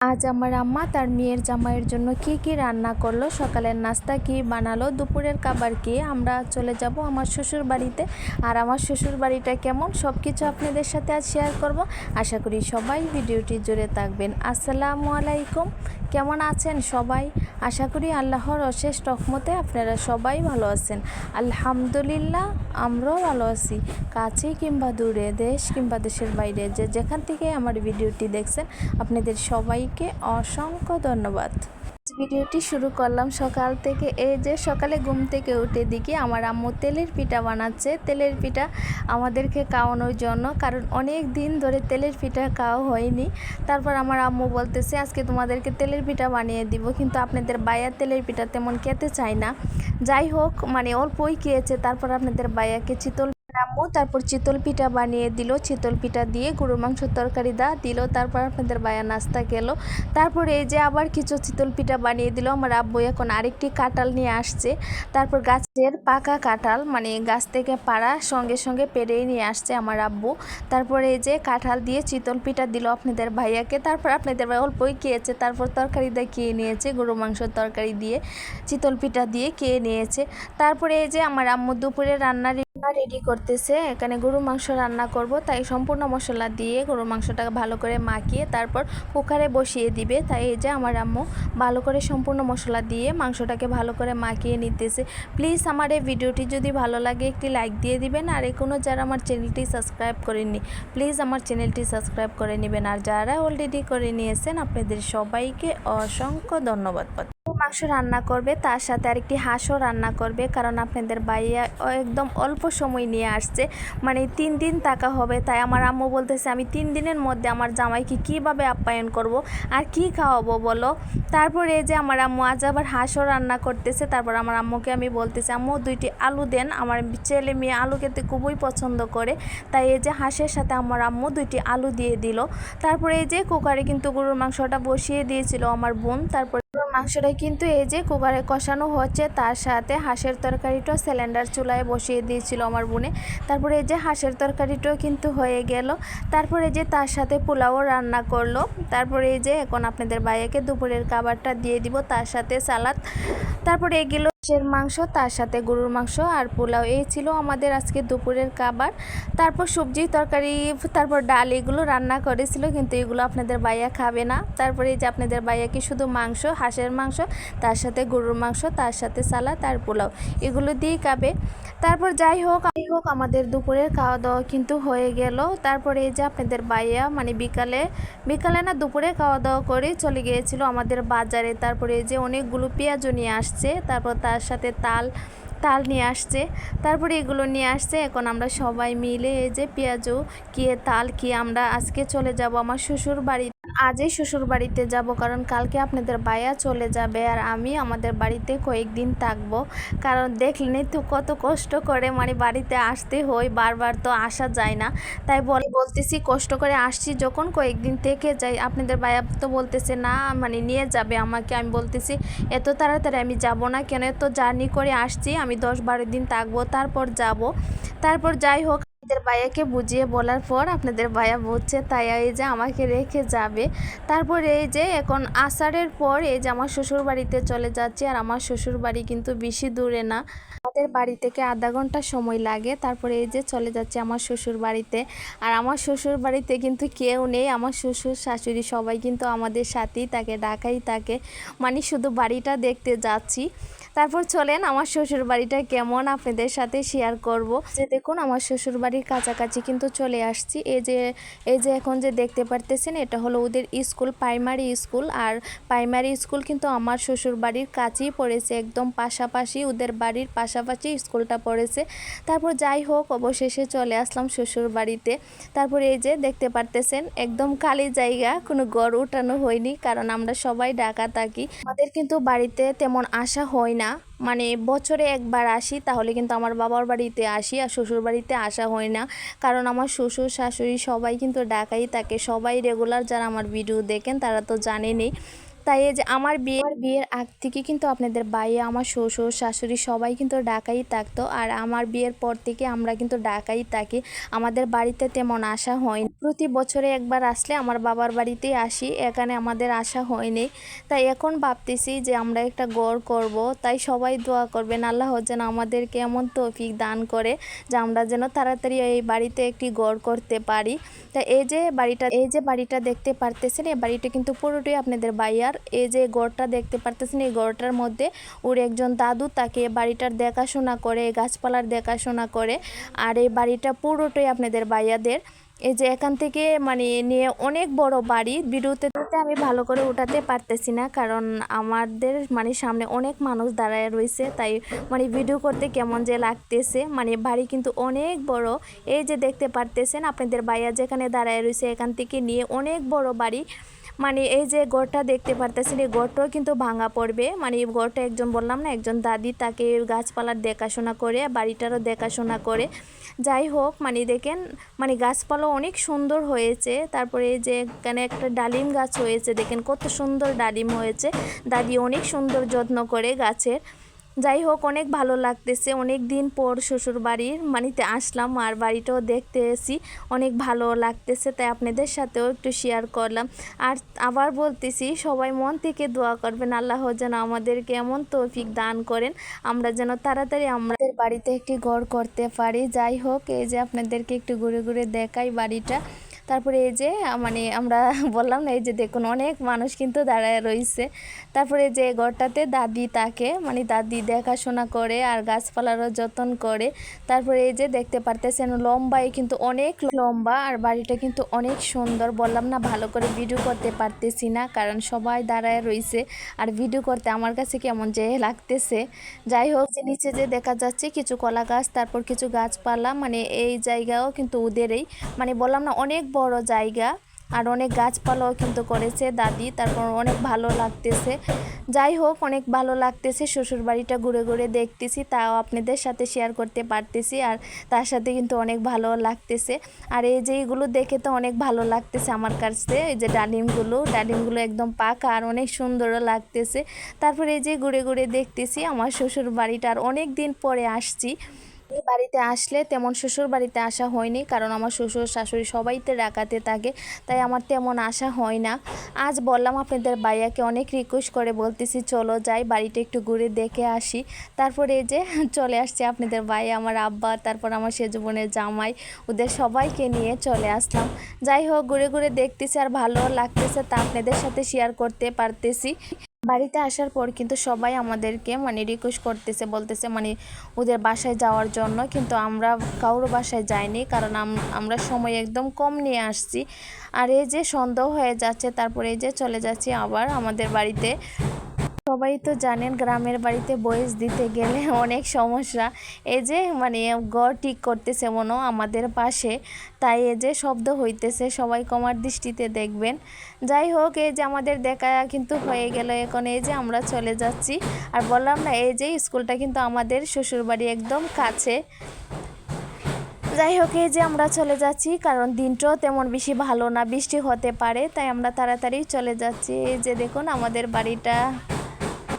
আজ আমার আম্মা তার মেয়ের জামাইয়ের জন্য কি কি রান্না করল, সকালের নাস্তা কি বানালো, দুপুরের খাবার কি, আমরা চলে যাব আমার শ্বশুর বাড়িতে। আর আমার শ্বশুর বাড়িটা কেমন সব কিছু আপনাদের সাথে আজ শেয়ার করব। আশা করি সবাই ভিডিওটি জুড়ে থাকবেন। আসসালামু আলাইকুম, কেমন আছেন সবাই? আশা করি আল্লাহর অশেষ রহমতে আপনারা সবাই ভালো আছেন। আলহামদুলিল্লাহ, আমরাও ভালো আছি। কাছে কিংবা দূরে, দেশ কিংবা দেশের বাইরে, যে যেখান থেকে আমার ভিডিওটি দেখছেন, আপনাদের সবাইকে অসংখ্য ধন্যবাদ। ভিডিওটি শুরু করলাম সকাল থেকে। এই যে সকালে ঘুম থেকে উঠে দেখি আমার আম্মু তেলের পিঠা বানাচ্ছে। তেলের পিঠা আমাদেরকে খাওয়ানোর জন্য, কারণ অনেক দিন ধরে তেলের পিঠা খাওয়া হয়নি। তারপর আমার আম্মু বলতেছে, আজকে তোমাদেরকে তেলের পিঠা বানিয়ে দিব, কিন্তু আপনাদের বায়া তেলের পিঠা তেমন খেতে চায় না। যাই হোক মানে অল্পই খেয়েছে, তারপর আপনাদের বায়াকে চিতল তারপর চিতল পিঠা বানিয়ে দিল। চিতল পিঠা দিয়ে গরুর মাংস তরকারি দা দিল। তারপর আপনাদের বায়া নাস্তা গেল। তারপরে এই যে আবার কিছু চিতল পিঠা বানিয়ে দিল। আমার আব্বু এখন আরেকটি কাঁঠাল নিয়ে আসছে। তারপর গাছের পাকা কাঁঠাল মানে গাছ থেকে পাড়া সঙ্গে সঙ্গে পেরেই নিয়ে আসছে আমার আব্বু। তারপরে এই যে কাঁঠাল দিয়ে চিতল পিঠা দিল আপনাদের ভাইয়াকে। তারপর আপনাদের ভাই অল্পই খেয়েছে। তারপর তরকারি দিয়ে খেয়ে নিয়েছে গরু মাংসর তরকারি দিয়ে। চিতল পিঠা দিয়ে খেয়ে নিয়েছে। তারপরে এই যে আমার আম্মু দুপুরে রান্না রেডি করতেছে। এখানে গরু মাংস রান্না করব, তাই সম্পূর্ণ মশলা দিয়ে গরু মাংসটাকে ভালো করে মাখিয়ে তারপর কুকারে বসিয়ে দিবে। তাই এই যে আমার আম্মু ভালো করে সম্পূর্ণ মশলা দিয়ে মাংসটাকে ভালো করে মাখিয়ে নিতেছে। প্লিজ আমার এই ভিডিওটি যদি ভালো লাগে, একটি লাইক দিয়ে দিবেন। আর কোনো যারা আমার চ্যানেলটি সাবস্ক্রাইব করেননি, প্লিজ আমার চ্যানেলটি সাবস্ক্রাইব করে নেবেন। আর যারা অলরেডি করে নিয়েছেন, আপনাদের সবাইকে অসংখ্য ধন্যবাদ। মাংস রান্না করবে, তার সাথে আরেকটি হাঁসও রান্না করবে, কারণ আপনাদের বাইয়া একদম অল্প সময় নিয়ে আসছে। মানে তিন দিন টাকা হবে, তাই আমার আম্মু বলতেছে, আমি তিন দিনের মধ্যে আমার জামাইকে কীভাবে আপ্যায়ন করব আর কি খাওয়াবো বলো? তারপরে এই যে আমার আম্মু আজ আবার হাঁসও রান্না করতেছে, তারপর আমার আম্মুকে আমি বলতেছি, আম্মু, দুইটি আলু দেন। আমার ছেলে মেয়ে আলু খেতে খুবই পছন্দ করে, তাই এই যে হাঁসের সাথে আমার আম্মু দুইটি আলু দিয়ে দিল। তারপরে এই যে কুকারে কিন্তু গরুর মাংসটা বসিয়ে দিয়েছিল আমার বোন, তারপর মাংসটা কিন্তু এই যে কুকারে কষানো হচ্ছে, তার সাথে হাঁসের তরকারিটাও সিলিন্ডার চুলায় বসিয়ে দিয়েছিল আমার বোনে। তারপরে এই যে হাঁসের তরকারিটাও কিন্তু হয়ে গেল। তারপরে যে তার সাথে পোলাও রান্না করল। তারপরে এই যে এখন আপনাদের বাইয়াকে দুপুরের খাবারটা দিয়ে দিব, তার সাথে সালাদ। তারপরে এগুলো হাঁসের মাংস, তার সাথে গরুর মাংস আর পোলাও। এই ছিল আমাদের আজকে দুপুরের খাবার। তারপর সবজি, তরকারি, তারপর ডাল, এগুলো রান্না করেছিল, কিন্তু এগুলো আপনাদের বাইয়া খাবে না। তারপরে এই যে আপনাদের বাইয়া কি শুধু মাংস, হাঁসের মাংস, তার সাথে গরুর মাংস, তার সাথে সালাদ আর পোলাও, এগুলো দিয়েই খাবে। তারপর যাই হোক যাই হোক, আমাদের দুপুরের খাওয়া দাওয়া কিন্তু হয়ে গেল। তারপরে এই যে আপনাদের বাইয়া মানে বিকালে বিকালে না দুপুরে খাওয়া দাওয়া করে চলে গিয়েছিল আমাদের বাজারে। তারপরে এই যে অনেকগুলো পেঁয়াজও নিয়ে আসছে। তারপর তার সাথে তাল তাল নিয়ে আসছে। তারপরে এগুলো নিয়ে আসছে। এখন আমরা সবাই মিলে এই যে পেঁয়াজু কে তাল কি আমরা আজকে চলে যাব আমার শ্বশুর বাড়ি আজই শ্বশুর বাড়িতে যাব, কারণ কালকে আপনাদের বায়া চলে যাবে আর আমি আমাদের বাড়িতে কয়েকদিন থাকব। কারণ দেখলেনই তো কত কষ্ট করে মানে বাড়িতে আসতে হয়, বারবার তো আসা যায় না। তাই বল, বলতেছি কষ্ট করে আসছি, যখন কয়েকদিন থেকে যাই, আপনাদের বায়া তো বলতেছে, না মানে নিয়ে যাবে আমাকে। আমি বলতেছি, এত তাড়াতাড়ি আমি যাব না, কেন এত জার্নি করে আসছি, আমি দশ বারো দিন থাকব, তারপর যাব। তারপর যাই হোক আপনাদের ভাইয়াকে বুঝিয়ে বলার পর আপনাদের ভাইয়া বুঝছে তাই এই যে আমাকে রেখে যাবে। তারপর এই যে এখন আষাঢ়ের পর এই যে আমার শ্বশুর বাড়িতে চলে যাচ্ছি, আর আমার শ্বশুর বাড়ি কিন্তু বেশি দূরে না। আমাদের বাড়ি থেকে আধা ঘণ্টা সময় লাগে, তারপরে এই যে চলে যাচ্ছে আমার শ্বশুর বাড়িতে আর আমার শ্বশুর বাড়িতে কিন্তু কেউ নেই, আমার শ্বশুর শাশুড়ি সবাই কিন্তু আমাদের সাথেই থাকে, ঢাকাই থাকে। মানে শুধু বাড়িটা দেখতে যাচ্ছি। তারপর চলেন আমার শ্বশুর বাড়িটা কেমন আপনাদের সাথে শেয়ার করব। যে দেখুন, আমার শ্বশুর বাড়ির কাছাকাছি কিন্তু চলে আসছি। এই যে এই যে এখন যে দেখতে পারতেছেন, এটা হলো ওদের স্কুল প্রাইমারি স্কুল। আর প্রাইমারি স্কুল কিন্তু আমার শ্বশুর বাড়ির কাছেই পড়েছে, একদম পাশাপাশি ওদের বাড়ির পাশাপাশি স্কুলটা পড়েছে। তারপর যাই হোক, অবশেষে চলে আসলাম শ্বশুর বাড়িতে তারপর এই যে দেখতে পারতেছেন, একদম খালি জায়গা, কোনো গড় উঠানো হয়নি, কারণ আমরা সবাই ঢাকা থাকি। আমাদের কিন্তু বাড়িতে তেমন আশা হয় না। মানে বছরে একবার আসি, তাহলে কিন্তু আমার বাবার বাড়িতে আসি আর শ্বশুর বাড়িতে আসা হয় না। কারণ আমার শ্বশুর, শাশুড়ি সবাই কিন্তু ডাকাই থাকে। সবাই রেগুলার যারা আমার ভিডিও দেখেন, তারা তো জানেনই। তাই যে আমার বিয়ে বিয়ের আগ থেকে কিন্তু আপনাদের বাইরে আমার শ্বশুর, শাশুড়ি সবাই কিন্তু ঢাকাই থাকতো। আর আমার বিয়ের পর থেকে আমরা কিন্তু ঢাকাই থাকি। আমাদের বাড়িতে তেমন আসা হয়নি। প্রতি বছরে একবার আসলে আমার বাবার বাড়িতেই আসি। এখানে আমাদের আসা হয়নি। তাই এখন ভাবতেছি যে আমরা একটা গড় করব। তাই সবাই দোয়া করবেন, আল্লাহ যেন আমাদেরকে এমন তৌফিক দান করে যে আমরা যেন তাড়াতাড়ি এই বাড়িতে একটি গড় করতে পারি। তা এই যে বাড়িটা, এই যে বাড়িটা দেখতে পারতেছেন, এই বাড়িটা কিন্তু পুরোটাই আপনাদের বাইয়ার এই যে গড়টা দেখতে পারতেছেন, এই গড়টার মধ্যে ওর একজন দাদু তাকে বাড়িটার দেখাশোনা করে, গাছপালার দেখাশোনা করে। আর এই বাড়িটা পুরোটাই আপনাদের বাইয়াদের এই যে এখান থেকে মানে নিয়ে অনেক বড় বাড়ি ভিডিওতে আমি ভালো করে উঠাতে পারতেছি না, কারণ আমাদের মানে সামনে অনেক মানুষ দাঁড়ায় রয়েছে। তাই মানে ভিডিও করতে কেমন যে লাগতেছে মানে বাড়ি কিন্তু অনেক বড়। এই যে দেখতে পারতেছেন, আপনাদের বাইয়া যেখানে দাঁড়ায় রয়েছে, এখান থেকে নিয়ে অনেক বড় বাড়ি। মানে এই যে গড়টা দেখতে পারতেছেন, এই গড়টাও কিন্তু ভাঙা পড়বে। মানে এই গড়টা একজন বললাম না, একজন দাদি তাকে গাছপালার দেখাশোনা করে, বাড়িটারও দেখাশোনা করে। যাই হোক মানে দেখেন মানে গাছপালা অনেক সুন্দর হয়েছে। তারপরে এই যে এখানে একটা ডালিম গাছ হয়েছে, দেখেন কত সুন্দর ডালিম হয়েছে। দাদি অনেক সুন্দর যত্ন করে গাছের। যাই হোক, অনেক ভালো লাগতেছে। অনেক দিন পর শ্বশুর বাড়ির মানিতে আসলাম, আর বাড়িটাও দেখতে এসি অনেক ভালো লাগতেছে। তাই আপনাদের সাথেও একটু শেয়ার করলাম। আর আবার বলতেছি, সবাই মন থেকে দোয়া করবেন, আল্লাহ যেন আমাদেরকে এমন তৌফিক দান করেন, আমরা যেন তাড়াতাড়ি আমাদের বাড়িতে একটি ঘর করতে পারি। যাই হোক, এই যে আপনাদেরকে একটু ঘুরে ঘুরে দেখাই বাড়িটা। তারপরে এই যে মানে আমরা বললাম না, এই যে দেখুন, অনেক মানুষ কিন্তু দাঁড়ায় রয়েছে। তারপরে যে ঘরটাতে দাদি তাকে মানে দাদি দেখাশোনা করে আর গাছপালারও যত্ন করে। তারপরে এই যে দেখতে পারতেছেন লম্বাই কিন্তু অনেক লম্বা আর বাড়িটা কিন্তু অনেক সুন্দর। বললাম না, ভালো করে ভিডিও করতে পারতেছি না, কারণ সবাই দাঁড়ায় রয়েছে। আর ভিডিও করতে আমার কাছে কেমন যে লাগতেছে। যাই হোক, যে নিচে যে দেখা যাচ্ছে, কিছু কলা গাছ, তারপর কিছু গাছপালা মানে এই জায়গাও কিন্তু ওদেরই। মানে বললাম না, অনেক বড় জায়গা আর অনেক গাছপালাও কিন্তু করেছে দাদি, তারপর অনেক ভালো লাগতেছে। যাই হোক, অনেক ভালো লাগতেছে শ্বশুর বাড়িটা ঘুরে ঘুরে দেখতেছি, তাও আপনাদের সাথে শেয়ার করতে পারতেছি আর তার সাথে কিন্তু অনেক ভালো লাগতেছে। আর এই যে এইগুলো দেখে তো অনেক ভালো লাগতেছে আমার কাছে, এই যে ডালিমগুলো ডালিমগুলো একদম পাকা আর অনেক সুন্দরও লাগতেছে। তারপরে এই যে ঘুরে ঘুরে দেখতেছি, আমার শ্বশুর বাড়িটা আর অনেক দিন পরে আসছি। এই বাড়িতে আসলে তেমন শ্বশুর বাড়িতে আসা হয়নি, কারণ আমার শ্বশুর শাশুড়ি সবাইতে ডাকাতে থাকে, তাই আমার তেমন আসা হয় না। আজ বললাম আপনাদের বাইয়াকে অনেক রিকোয়েস্ট করে, বলতেছি চলো যাই, বাড়িটা একটু ঘুরে দেখে আসি। তারপরে এই যে চলে আসছে আপনাদের ভাই আমার আব্বা, তারপর আমার সেজু বোনের জামাই, ওদের সবাইকে নিয়ে চলে আসলাম। যাই হোক, ঘুরে ঘুরে দেখতেছি আর ভালো লাগতেছে তা আপনাদের সাথে শেয়ার করতে পারতেছি। বাড়িতে আসার পর কিন্তু সবাই আমাদেরকে মানে রিকোয়েস্ট করতেছে, বলতেছে মানে ওদের বাসায় যাওয়ার জন্য, কিন্তু আমরা কারোর বাসায় যাইনি কারণ আমরা সময় একদম কম নিয়ে আসছি। আর এই যে সন্দেহ হয়ে যাচ্ছে, তারপরে এই যে চলে যাচ্ছি আবার আমাদের বাড়িতে। সবাই তো জানেন গ্রামের বাড়িতে বয়স দিতে গেলে অনেক সমস্যা। এই যে মানে গড় ঠিক করতেছে মনো আমাদের পাশে। তাই এই যে শব্দ হইতেছে, সবাই কমার দৃষ্টিতে দেখবেন। যাই হোক, এই যে আমাদের দেখা কিন্তু হয়ে গেল। এখন এই যে আমরা চলে যাচ্ছি। আর বললাম না, এই যে স্কুলটা কিন্তু আমাদের শ্বশুরবাড়ি একদম কাছে। যাই হোক, এই যে আমরা চলে যাচ্ছি, কারণ দিনটাও তেমন বেশি ভালো না, বৃষ্টি হতে পারে, তাই আমরা তাড়াতাড়ি চলে যাচ্ছি। এই যে দেখুন আমাদের বাড়িটা।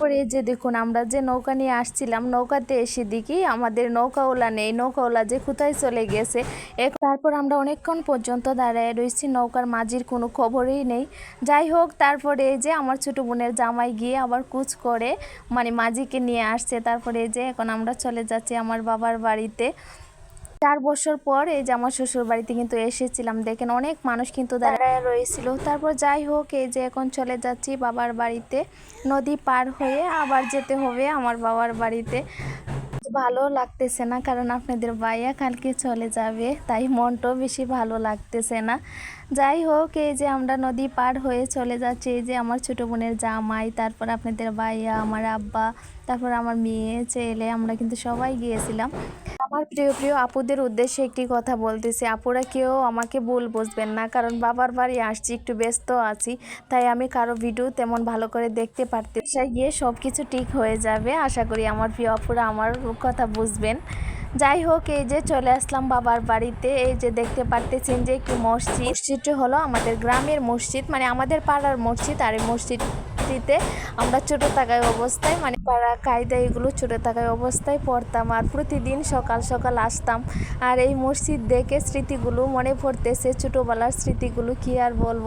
তারপরে যে দেখুন, আমরা যে নৌকা নিয়ে আসছিলাম, নৌকাতে এসে দেখি আমাদের নৌকাওয়ালা নেই, নৌকাওয়ালা যে কোথায় চলে গেছে। তারপর আমরা অনেকক্ষণ পর্যন্ত দাঁড়ায় রয়েছি নৌকার মাঝির কোনো খবরই নেই। যাই হোক, তারপরে এই যে আমার ছোটো বোনের জামাই গিয়ে আবার কুচ করে মানে মাঝিকে নিয়ে আসছে। তারপরে যে এখন আমরা চলে যাচ্ছি আমার বাবার বাড়িতে। চার বছর পর এই যে আমার শ্বশুর বাড়িতে কিন্তু এসেছিলাম দেখেন অনেক মানুষ কিন্তু দাঁড়ায় রয়েছিল। তারপর যাই হোক এই যে এখন চলে যাচ্ছি বাবার বাড়িতে নদী পার হয়ে আবার যেতে হবে আমার বাবার বাড়িতে। ভালো লাগতেছে না কারণ আপনাদের ভাইয়া কালকে চলে যাবে তাই মনটাও বেশি ভালো লাগতেছে না। যাই হোক এই যে আমরা নদী পার হয়ে চলে যাচ্ছি এই যে আমার ছোটো বোনের জামাই তারপর আপনাদের ভাইয়া আমার আব্বা তারপর আমার মেয়ে ছেলে আমরা কিন্তু সবাই গিয়েছিলাম। আমার প্রিয় প্রিয় আপুদের উদ্দেশ্যে একটি কথা বলতেছি। আপুরা কেউ আমাকে ভুল বুঝবেন না, কারণ বাবার বাড়ি আসছি, একটু ব্যস্ত আছি, তাই আমি কারও ভিডিও তেমন ভালো করে দেখতে পারতে গিয়ে সব কিছু ঠিক হয়ে যাবে, আশা করি আমার প্রিয় আপুরা আমার কথা বুঝবেন। যাই হোক, এই যে চলে আসলাম বাবার বাড়িতে, এই যে দেখতে পারতেছেন যে একটি মসজিদ। মসজিদটি হলো আমাদের গ্রামের মসজিদ মানে আমাদের পাড়ার মসজিদ, আর এই মসজিদ মসজিদে আমরা ছোটো থাকায় অবস্থায় মানে পাড়া কায়দা এগুলো ছোটো থাকায় অবস্থায় পড়তাম আর প্রতিদিন সকাল সকাল আসতাম। আর এই মসজিদ দেখে স্মৃতিগুলো মনে পড়তেছে, ছোটোবেলার স্মৃতিগুলো কি আর বলব?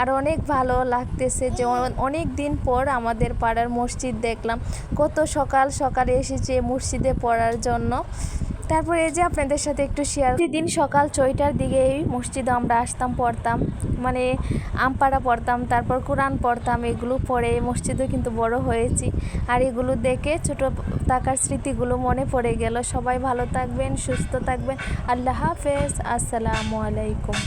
আর অনেক ভালো লাগতেছে যে অনেক দিন পর আমাদের পাড়ার মসজিদ দেখলাম। কত সকাল সকালে এসেছে মসজিদে পড়ার জন্য। তারপর এই যে আপনাদের সাথে একটু শেয়ার প্রতিদিন সকাল ছয়টার দিকে মসজিদে আমরা আসতাম, পড়তাম মানে আমপাড়া পড়তাম, তারপর কোরআন পড়তাম, এগুলো পড়ে মসজিদও কিন্তু বড় হয়েছি। আর এগুলো দেখে ছোট থাকার স্মৃতিগুলো মনে পড়ে গেল। সবাই ভালো থাকবেন, সুস্থ থাকবেন। আল্লাহ হাফেজ। আসসালামু আলাইকুম।